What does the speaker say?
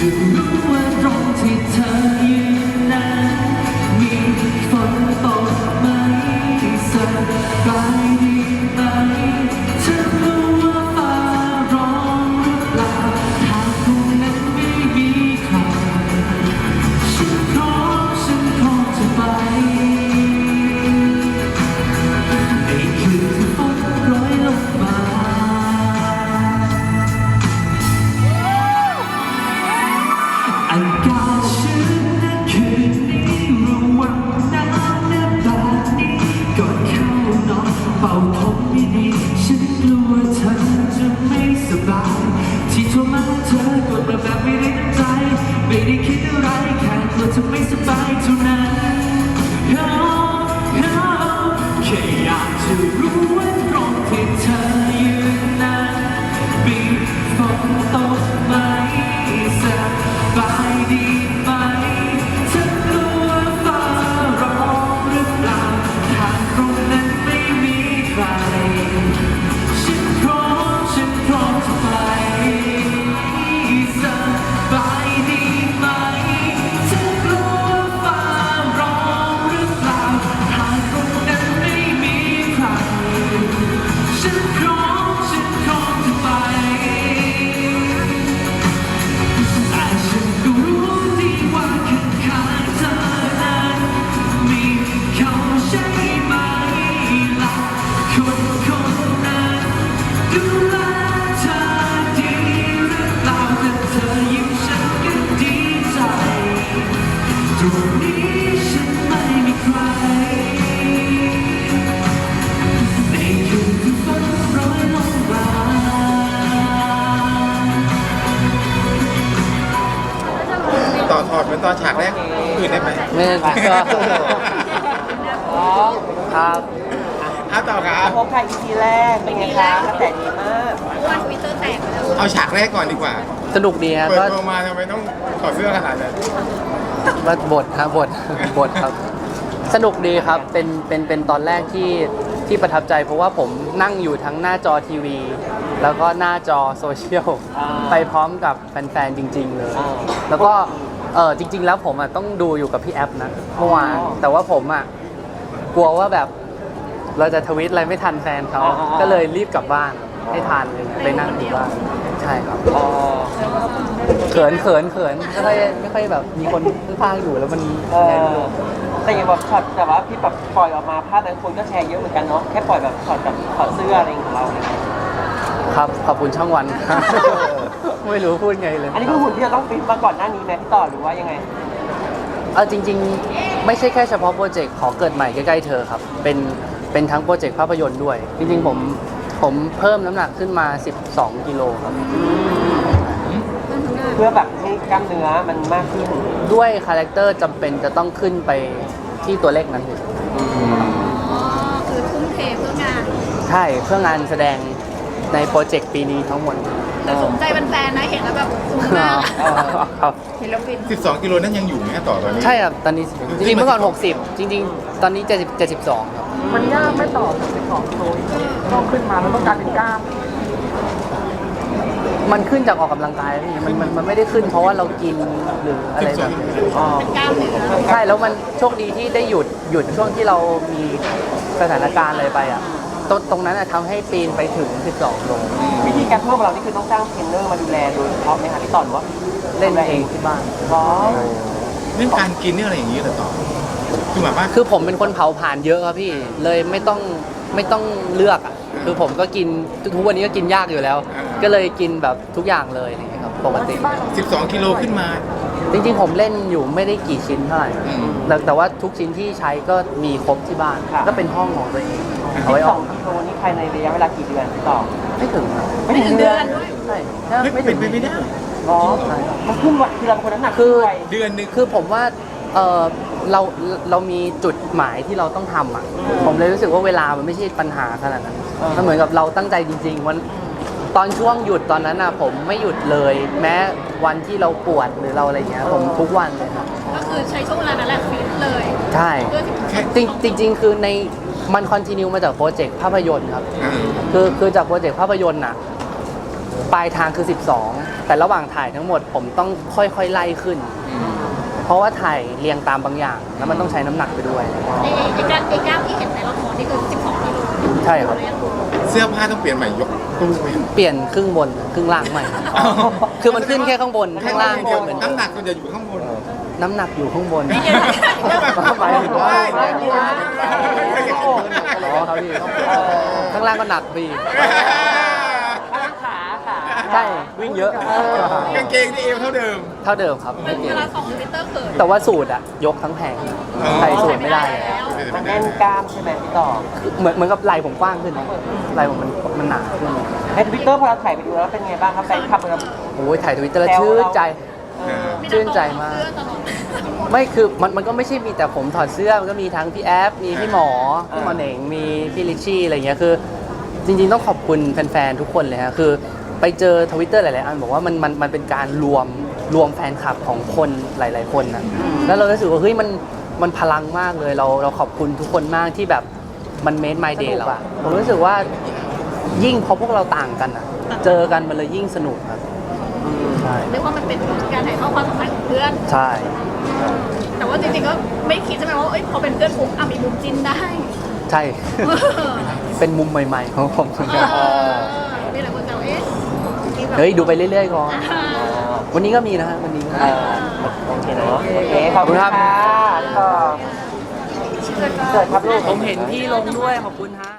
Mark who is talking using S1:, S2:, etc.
S1: จะรู้ ไม่
S2: อถอดเหมือนตอนฉากแรกอื่นได้ไหม
S3: ไม่ก็ครับ
S2: เอาต่อครับ
S4: พบค่ะ EP แรก เป็นไงคะกระแสดีมาก
S5: วันทวิตเตอร์แตกไปแล้ว
S2: เอาฉากแรกก่อนดีกว่า
S3: สนุกดีครับ
S2: เปิด
S3: ก็
S2: ตัวมาทำไมต้องถอดเสื้อขนาดนั้น
S3: ว่าบทครับบทบทครับ สนุกดีครับเป็นเป็นเป็นตอนแรกที่ที่ประทับใจ เพราะว่าผมนั่งอยู่ทั้งหน้าจอทีวี แล้วก็หน้าจอโซเชียล
S4: อ่า
S3: ไปพร้อมกับแฟนๆจริง ๆ เลย
S4: อ่า
S3: แล้วก็ เออจริง ๆ แล้วผมอะต้องดูอยู่กับพี่แอปนะเมื่อวาน
S4: อ๋อ
S3: แต่ว่าผมอะกลัวว่าแบบเราจะทวิตอะไรไม่ทันแฟนเขา
S4: อ่าอ่า
S3: ก็เลยรีบกลับบ้านให้ทันเลยไปนั่งอยู่บ้านใช่ครับ
S4: อ๋อ
S3: เขินเขินเขินไม่ค่อยไม่ค่อยแบบมีคนข้างๆอยู่แล้วมัน
S4: เออแต่อย่างแบบช็อตแต่ว่าพี่แบบปล่อยออกมาภาพนั้นคนก็แชร์เยอะเหมือนกันเนาะแค่ปล่อยแบบช็อตแบบถอดเสื้ออะไรของเราเนี่ย
S3: ครับขอบคุณช่องวันครับ ไม่รู้พูดไงเลย
S4: อันนี้คือหุ่นที่เราต้องฟิตมาก่อนหน้านี้ไหมพี่ต่อหรือว่ายังไง
S3: เอาจริง ๆ ไม่ใช่แค่เฉพาะโปรเจกต์ขอเกิดใหม่ใกล้ๆเธอครับ เป็นเป็นทั้งโปรเจกต์ภาพยนตร์ด้วย จริงๆผมผมเพิ่มน้ำหนักขึ้นมา 12 กิโลครับ
S4: เพื่อแบบให้กล้ามเนื้อมันมากขึ้น
S3: ด้วยคาแรคเตอร์จำเป็นจะต้องขึ้นไปที่ตัวเลขนั้น
S5: อ๋อ คือทุ่มเทเพื่องาน
S3: ใช่เพื่องานแสดงในโปรเจกต์ปีนี้ทั้งหมด
S5: แต่สนใจเป็นแฟนๆนะเห็นแล้วแบบคุ้มมาก
S3: ครับ
S5: เห็นแล้วฟิน
S2: 12 กิโลนั้นยังอยู่ไหมต่อตอนนี้
S3: ใช่ครับ ตอนนี้จริงๆเมื่อก่อน 60 จริง ๆ ตอนนี้ 70 72 ครับ
S6: มันยากไม่ต่อจากเป็นของโซยต้องขึ้นมาแล้วต้องการเป็นกล้าม
S3: มันขึ้นจากออกกำลังกายพี่มันมันมันไม่ได้ขึ้นเพราะว่าเรากินหรืออะไรแบบนี้
S4: อ๋อ
S5: เป็นกล้ามเนื้อ
S3: ใช่แล้วมันโชคดีที่ได้หยุดหยุดช่วงที่เรามีสถานการณ์อะไรไปอะ ตรงตรงนั้นอะทำให้ปีนไปถึง 12 โล
S4: วิธีการเพิ่มของเรานี่คือต้องจ้างเทรนเนอร์มาดูแลโดยเฉพาะไหมคะพี่ต่อหรือว่า
S3: เล่นเองที่บ้าน
S4: ว้าว
S2: เรื่องการกินนี่อะไรอย่างนี้เหรอต่อคือแบบว่า
S3: คือผมเป็นคนเผาผ่านเยอะครับพี่ เลยไม่ต้องไม่ต้องเลือกอะคือผมก็กินทุกวันนี้ก็กินยากอยู่แล้ว ก็เลยกินแบบทุกอย่างเลยอย่างเงี้ยครับปกติ
S2: 12 กิโลขึ้นมา
S3: จริงๆ ผมเล่นอยู่ไม่ได้กี่ชิ้นเท่าไหร่
S2: อืม
S3: แต่แต่ว่าทุกชิ้นที่ใช้ก็มีครบที่บ้าน ก็เป็นห้องของตัวเอง เอา
S4: ที่
S3: ไว้อ
S4: ส
S3: อ
S4: อกงกิโลนี่ภายในระยะเวลากี่เดือนพี่ต่อ
S3: ไม่ถึงครับ
S5: ไม่ถึงเดือนด้วย
S3: ใช่
S2: ไม่
S3: ไม่
S2: เป็
S3: ถึ
S2: น
S3: ง
S2: ไปไม่ได้
S4: อ๋อมันขึ้นวันคือเราเป็นคนน้ำหนัก
S3: คือ
S4: ขึ้นไว
S2: เดือนหนึง
S3: คือผมว่าเออเราเรามีจุดหมายที่เราต้องทำอะผมเลยรู้สึกว่าเวลามันไม่ใช่ปัญหาขนาดนั้นมันเหมือนกับเราตั้งใจจริง ๆ วันตอนช่วงหยุดตอนนั้นอะผมไม่หยุดเลย แม้วันที่เราปวดหรือเราอะไรเงี้ยผมทุกวันเลยครับ
S5: ก็คือใช้ช่วงเวลานั้นแหละฟิตเลย
S3: ใช่
S5: เพื่อที่
S2: แค่
S3: จริงจริง ๆ คือใน มันคอนติเนียมาจากโปรเจกต์ภาพยนตร์ครับ
S2: อ่า
S3: คือคือจากโปรเจกต์ภาพยนตร์น่ะปลายทางคือ 12 แต่ระหว่างถ่ายทั้งหมดผมต้องค่อยๆไล่ขึ้น เพราะว่าถ่ายเรียงตามบางอย่าง แล้วมันต้องใช้น้ำหนักไปด้วย
S5: ไอ้ไอ้กล้ามไอ้กล้ามที่เห็นในละครนี่คือ12กิโล
S3: ใช่ครับ
S2: เสื้อผ้าต้องเปลี่ยนใหม่ยกตู้เปลี่ยน
S3: เปลี่ยนครึ่งบนครึ่งล่างใหม่ คือมันขึ้นแค่ข้างบนข้างล่างก็เหมือนเดิ
S2: น้ำ
S3: ม
S2: หนักมันจะอยู่ข้างบน
S3: น้ำหนักอยู่ข้างบน
S2: หมายถึงว่า
S3: อ๋อครับพี่ข้างล่างก็หนักพี่
S4: ขาขา
S3: ใช่วิ่งเยอะ
S2: กางเกงนี่เอวเท่าเดิม
S3: เท่าเดิมครับไม่เปลี่
S5: เวย
S3: น
S5: ลาส่องทวิตเตอร์เขิน
S3: แต่ว่าสูตรอะยกทั้งแผงใส่สูตรไม่ได้เลย
S4: มันแน่นกล้ามใช่ไหมพี่ต่อ
S3: เหมือนเหมือนกับไหล่ผมกว้างขึ้นไหล่ผมมันมันหนาขึ้น
S4: ในทวิตเตอร์พอเราถ่ายไปดูแล้วเป็นไงบ้างครับแฟนคลับเรา
S3: โอ้ยถ่ายทวิตเตอร์แล้วชื่นใจชื่นใจมาก
S5: เสื้อตลอด
S3: ไม่คือมันมันก็ไม่ใช่มีแต่ผมถอดเสื้อมันก็มีทั้งพี่แอฟมีพี่หมอพี่หมอเหน่งมีพี่ลิชชี่อะไรเงี้ยคือ จริงๆต้องขอบคุณแฟนๆทุกคนเลยฮะคือ ไปเจอทวิตเตอร์หลาย ๆ อันบอกว่ามันมันมันเป็นการรวมรวมแฟนคลับของคนหลาย ๆ คนนะแล้วเรารู้สึกว่าเฮ้ยมันมันพลังมากเลยเราเราขอบคุณทุกคนมากที่แบบมันเม d ไมเดย์เราอะผมรู้สึกว่ายิ่งพอพวกเราต่างกันอะเจอกันมันเลยยิ่งสนุกครับใช่
S5: เรียกว่ามันเป็นการถ่ายทอดความสัมพันธ์ของเพื่อน
S3: ใช่
S5: แต่ว่าจริงๆก็ไม่คิดใช่ไหมว่าเอ้ยพอเป็นเพื่อนปุ๊บอะมีมุมจิ้นได้
S3: ใช่ เป็นมุมใหม่ ๆ ของผมเหมือน
S5: เอ
S3: กัน
S5: อมี
S3: เฮ้ยดูไปเรื่อยๆก่อน
S5: อ่า
S3: วันนี้ก็มีนะฮะวันนี้ก็
S4: เอ
S3: มี
S4: อโอเคเนาะโอเคขอบคุณ
S3: ขอบคุณครั
S4: ค่ะ
S3: บ
S4: ก็เกิดครับลูก
S3: ผมเห็นพี่ลงด้วยขอบคุณฮะ